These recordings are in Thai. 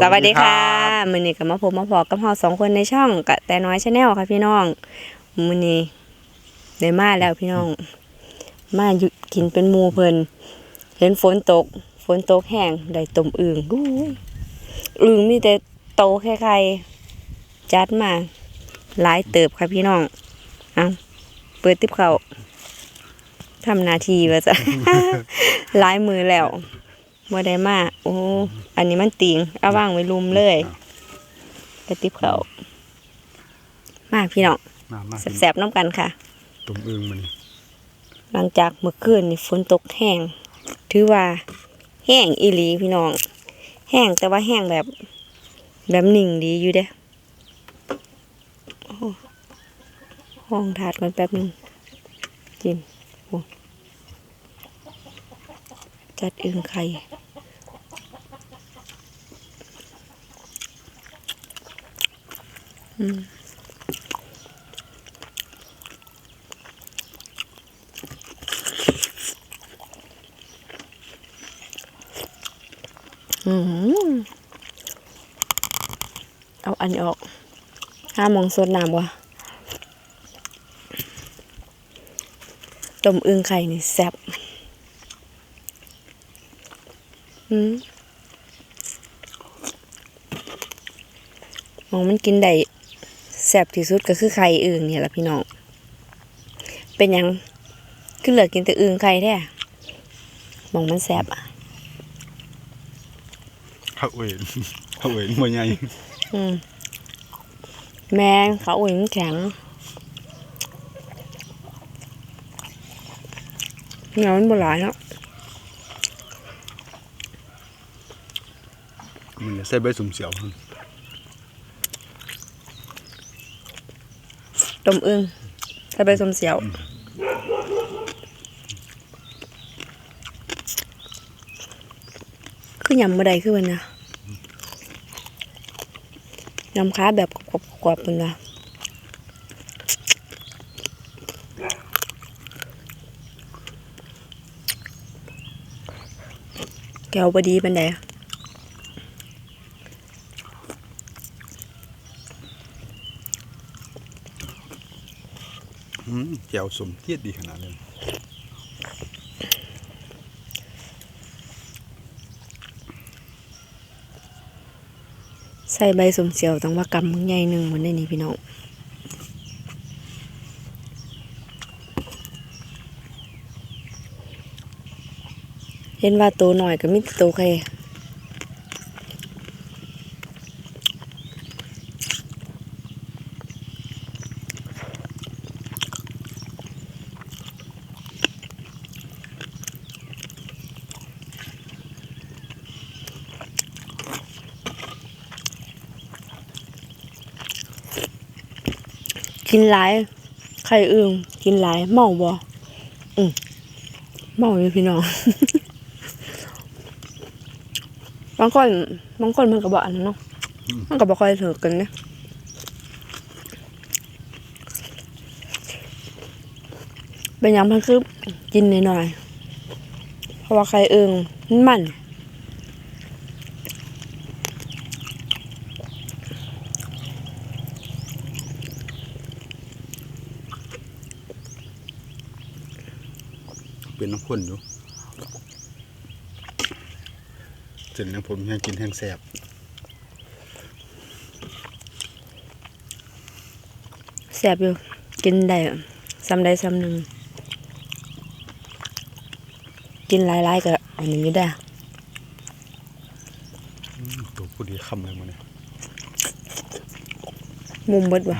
สวัสดีค่ะมือนี้ก็มาพบมาพอกับเราสองคนในช่องกะแต่น้อยชาแนลค่ะพี่น้องมือนี้ได้มาแล้วพี่น้อง มาอยู่กินเป็นมูเพิ่นเห็นฝนตก ฝนตกแห้งได้ต้มอึ่งกูอึ่งมีแต่โตแค่ใครจัดมาหลายเติบค่ะพี่น้องเอาเปิดติบเขาทำหนาทีว่าจะหลายมือแล้ว บ่ได้มาโอ้อันนี้มันติงเอาว่างไว้ลุมเลยไปติบเขามาพี่น้องมามาแสบๆน้ำกันค่ะตุ่มอึงมันหลังจากเมื่อคืนนี่ฝนตกแห้ง ถือว่าแห้งอีหลีพี่น้อง แห้งแต่ว่าแห้งแบบ แบบหนิ่งดีอยู่เด้โอ้ห้องถาดกันแป๊บหนึงจิมโอ้ จัดอึ่งไข่อืมอืมเอาอันนี้ออก ห้ามองสดน้ำวะต้มอึ่งไข่นี่แซ่บอื มมองมันกินได้แซ่บที่สุดก็คือไข่อึ่งเนี่ยแหละพี่น้อง เป็นหยังคือเหลือกินแต่อึ่งไข่แท้มองมันแซ่บอะข้าวเวนข้าวเวนมันใหญ่อืมแมงเขาอุ่นแข็งเงามันโบราณเนาะ มันจะใส่ใบสุ่มเสียวต้มอึ่งใส่ใบสมเสียวคือยำมาได้คือมันนะยำค้าแบบกรอบๆๆเป็นนะแก้วบดีเป็นได อืมแก้ วสมเทียดดีขนาดเลยใส่ใบสมเสียวต้องว่ากำมึงใหญ่หนึ่งเหมือนในนี้พี่น้องเห็นว่าโตหน่อยก็มีแต่โตแค่ กินหลายไข่อึ่งกินหลายเมาบ่อืมเมาอยู่พี่น้องบางคนบางคนมันก็บอกอันนั้นเนาะมันก็บอกค่อยถือกันเนี่ยเป็นหยังมันคือกินหน่อยๆเพราะว่าไข่อึ่งมันมัน นน้ำข้นอยู่เสร็จแล้วผมยังกินแห้งแซ่บแสบอยู่ กินได้ซ้ำได้ซ้ำหนึ่งกินหลายๆก็อันนี้อยู่ได้อืมตัวผู้ดีคำเลยมันเนี่ยมุมเบิดว่ะ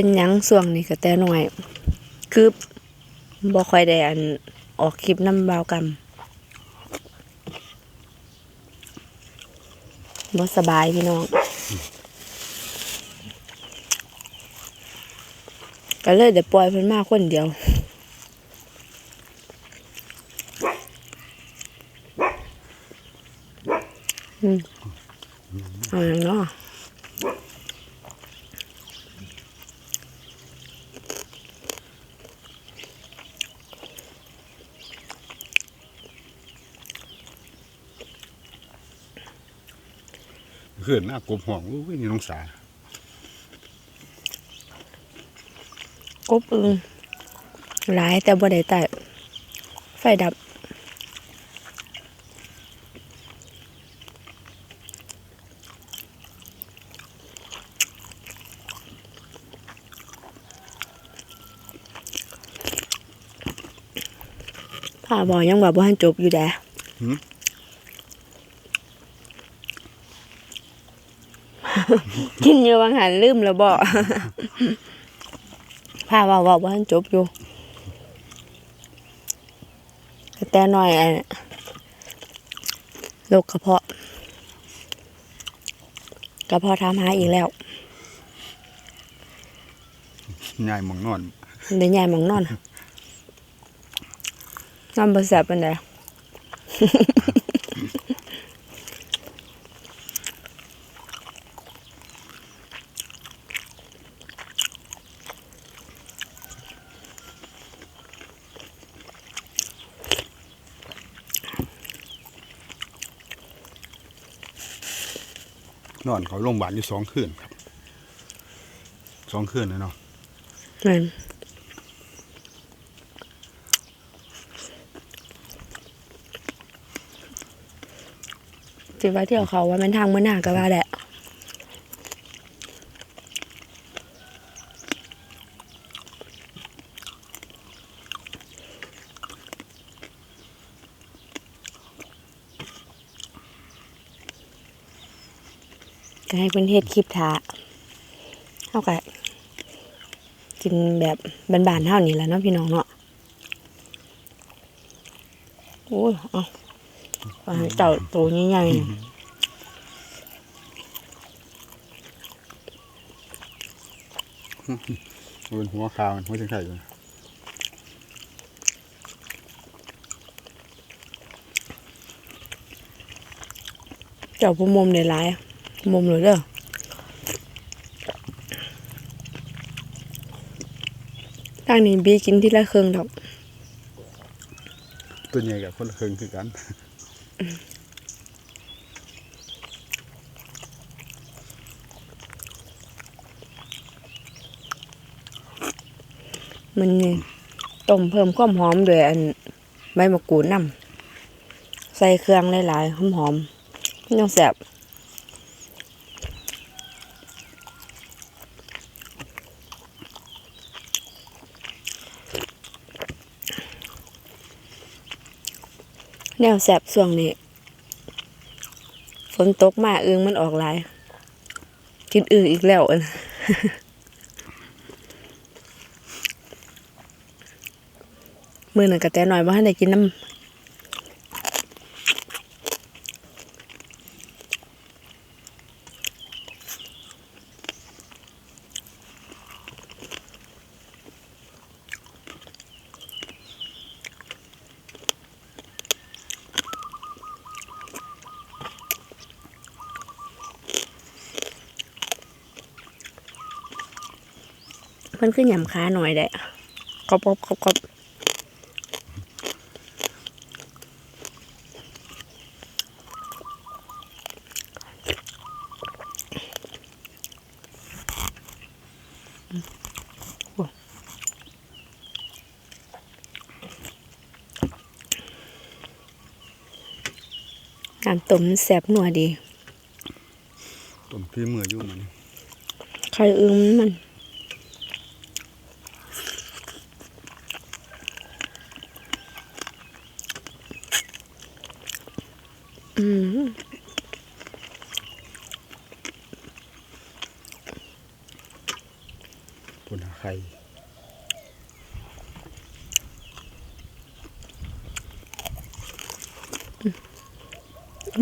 เป็นยังส่วงนี่กะแต่หน่อย คือบอค่อยได้อันออกคลิปน้ำเบากรรมบอสบายพี่น้อง ก็เลยเดี๋ยวปล่อยเพิ่นมาคนเดียวอืมอาอย่าเนาะ เขื่อนหน้ากบห่องอุ้ยนี่น้องสากบอึงหลายแต่บ่ได้แต่ไฟดับพ่อบอกยังว่าบ่ทันจบอยู่แดะ หืม กินอยู่บางหันลืมแล้วบ่พ่อว่าว่าบ่ทันจบอยู่ แต่น้อยอันโรคกระเพาะกระเพาะทำหาอีกแล้วยายหมองนอนเดี๋ยวใหญ่หมองนอนนอนบ่แซ่บปานใด อนเขาโรงพยาบาลอยู่สองคืนครับสองคืนนะเนาะนั่นสิว่าเที่ยวเขาว่ามันทางมือหนาก็ว่าแหละ ให้เพิ่นเฮ็ดคลิปท่าเฮาก็กินแบบบานๆเฮานี่แหละเนาะพี่น้องเนาะโอ้ยเอาปลาเต่าตัวใหญ่ๆบนหัวขาวมันหัวจังไข่อยู่เจ้าผู้มุมได้หลาย มุมเลยเด้อทางนี้บีกินทีละเครื่องดอกตัวใหญ่กับคนละครึ่งคือกันมันนี่ต้มเพิ่มความหอมด้วยอันใบมะกรูดน้ำใส่เครื่องหลายๆหอมๆมันยังแซ่บ แนวแซบส่วงนี้ ฝนตกมาเอืองมันออกหลาย กินอึงอีกแล้วอันมือหนึ่งกระแตหน่อยว่าให้ได้กินน้ำ เพิ่นขึ้นหยำขาหน่อยได้กรอบกรอบกรอบกรอบน้ำต้มมันแซ่บนัวดีต้นพี่มืออยู่มันไข่อึ้งมัน อืมปุ่นไข่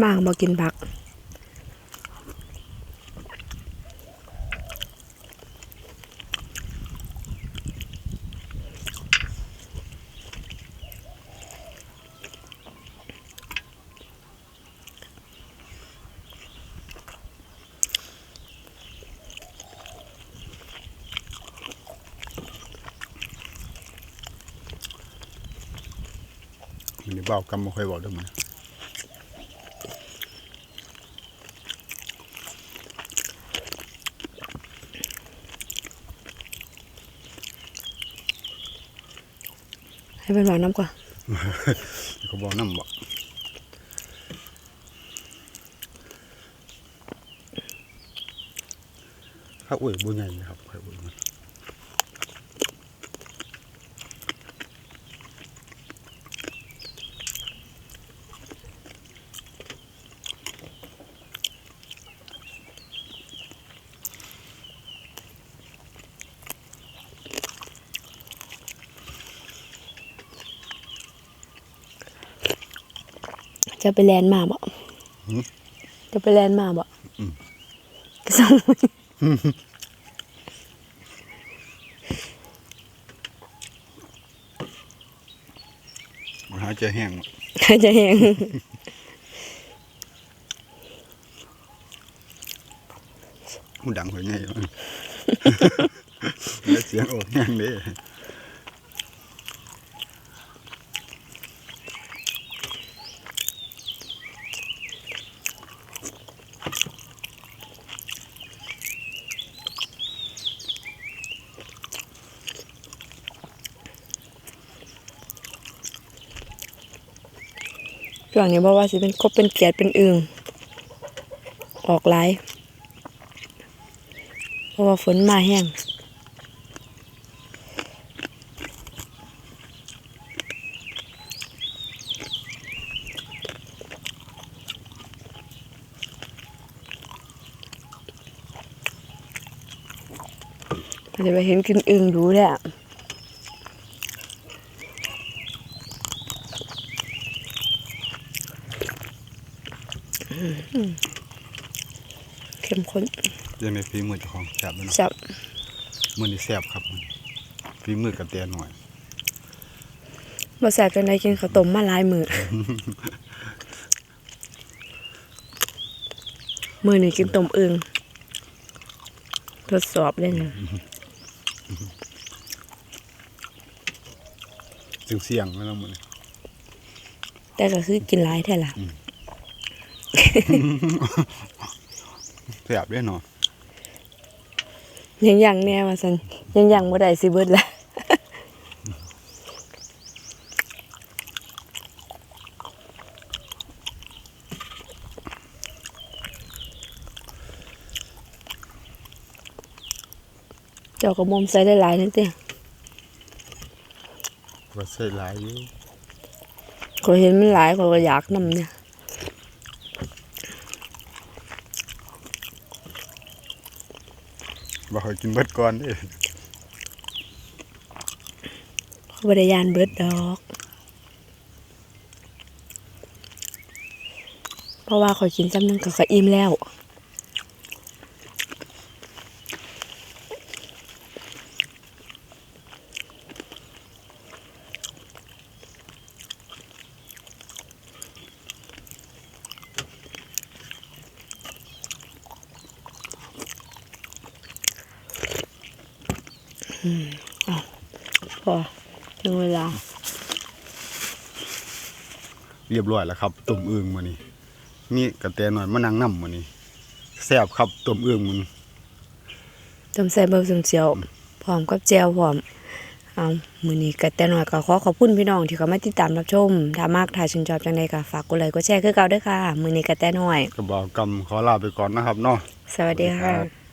บางมากินผัก เบากำบ่ค่อยบอกเด้อมันให้เป็นหวานน้ำกว่าเขาบอกน้ำบอกข้าวอุ้ยบุญใหญ่นะครับข้าวอุ้ยมัน จะไปแลนด์มาบ่จะไปแลนด์มาบ่ก็ส่งมันหาจะแห้งจะเห็นมันดังหัวใหญ่มันแล้วเสียงออกแห้งเด้ ช่วงนี้บอกว่าสิเป็นกบเป็นเกียดเป็นอึงออกหลายเพราะว่าฝนมาแห้งจะไปเห็นกินอึงดูแหละ เข้มข้นยังในฝีมือเจ้าของแซ่บเลยเนาะจับมือนี่แซ่บครับมันฝีมือกระเตียหน่อยมาแสบจนได้กินข้าวต้มมาหลายมือมือนี่กินต้มอึงทดสอบเลยนะจึงเสียงแล้วเนาะมันแต่ก็คือกินหลายแท้ละ แซ่บได้เนาะยังยังแน่ว่าสันยังยังบ่ได้สิเบิดละเจ้าก็มอมใส่ได้หลายนั่นเตี้ยว่าใส่หลายอยู่ก็เห็นมันหลายก็ก็อยากนำเนี่ย บ่ค่ อยกินเบิดก่อนเด้ขาบ่ได้ยานเบิดดอก เพราะว่าขอยกินจำนึงก็ขอยอิ่มแล้ว ถึงเวลา เรียบร้อยแล้วครับต้มอึ่งมื้อนี้มีกระเตียหน่อยมานั่งนํมื้อนี้แซ่บครับต้มอึ่งมันต้มใส่เบอร์สมเจียวพร้อมกับแจวพร้อมเอามือนี้ก็แต่น้อยก็ขอขอบคุณพี่น้องที่เขามาติดตามรับชมถ้ามากถ้าชื่นชอบจังใดก็ฝากกดไลค์กดแชร์คือเก่าด้วยค่ะ มือนี้ก็แต่น้อยก็บอกกำขอลาไปก่อนนะครับเนาะสวัสดีค่ะครับ